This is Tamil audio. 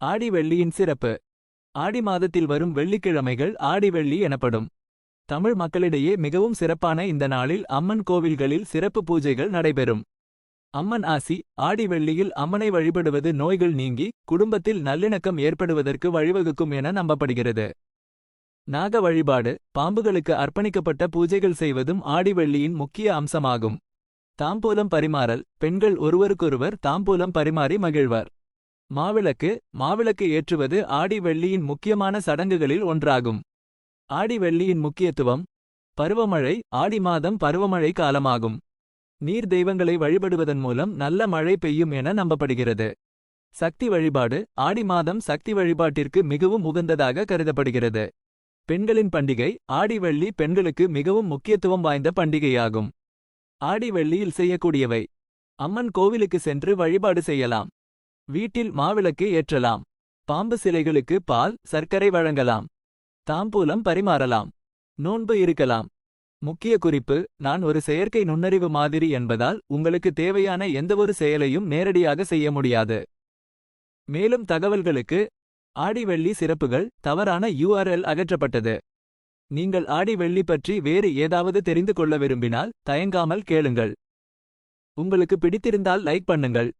ஆடி வெள்ளியின் சிறப்பு. ஆடி மாதத்தில் வரும் வெள்ளிக்கிழமைகள் ஆடி வெள்ளி எனப்படும். தமிழ் மக்களிடையே மிகவும் சிறப்பான இந்த நாளில் அம்மன் கோவில்களில் சிறப்பு பூஜைகள் நடைபெறும். அம்மன் ஆசி ஆடி வெள்ளியில் அம்மனை வழிபடுவது நோய்கள் நீங்கி குடும்பத்தில் நல்லிணக்கம் ஏற்படுவதற்கு வழிவகுக்கும் என நம்பப்படுகிறது. நாக வழிபாடு பாம்புகளுக்கு அர்ப்பணிக்கப்பட்ட பூஜைகள் செய்வதும் ஆடி வெள்ளியின் முக்கிய அம்சமாகும். தாம்பூலம் பரிமாறல் பெண்கள் ஒருவருக்கொருவர் தாம்பூலம் பரிமாறி மகிழ்வர். மாவிளக்கு மாவிளக்கு ஏற்றுவது ஆடி வெள்ளியின் முக்கியமான சடங்குகளில் ஒன்றாகும். ஆடி வெள்ளியின் முக்கியத்துவம் பருவமழை ஆடி மாதம் பருவமழை காலமாகும். நீர் தெய்வங்களை வழிபடுவதன் மூலம் நல்ல மழை பெய்யும் என நம்பப்படுகிறது. சக்தி வழிபாடு ஆடி மாதம் சக்தி வழிபாட்டிற்கு மிகவும் உகந்ததாக கருதப்படுகிறது. பெண்களின் பண்டிகை ஆடி வெள்ளி பெண்களுக்கு மிகவும் முக்கியத்துவம் வாய்ந்த பண்டிகையாகும். ஆடி வெள்ளியில் செய்யக்கூடியவை. அம்மன் கோவிலுக்கு சென்று வழிபாடு செய்யலாம். வீட்டில் மாவிளக்கு ஏற்றலாம். பாம்பு சிலைகளுக்கு பால் சர்க்கரை வழங்கலாம். தாம்பூலம் பரிமாறலாம். நோன்பு இருக்கலாம். முக்கிய குறிப்பு நான் ஒரு செயற்கை நுண்ணறிவு மாதிரி என்பதால் உங்களுக்கு தேவையான எந்தவொரு செயலையும் நேரடியாக செய்ய முடியாது. மேலும் தகவல்களுக்கு ஆடிவெள்ளி சிறப்புகள் தவறான யூஆர்எல் அகற்றப்பட்டது. நீங்கள் ஆடிவெள்ளி பற்றி வேறு ஏதாவது தெரிந்து கொள்ள விரும்பினால் தயங்காமல் கேளுங்கள். உங்களுக்கு பிடித்திருந்தால் லைக் பண்ணுங்கள்.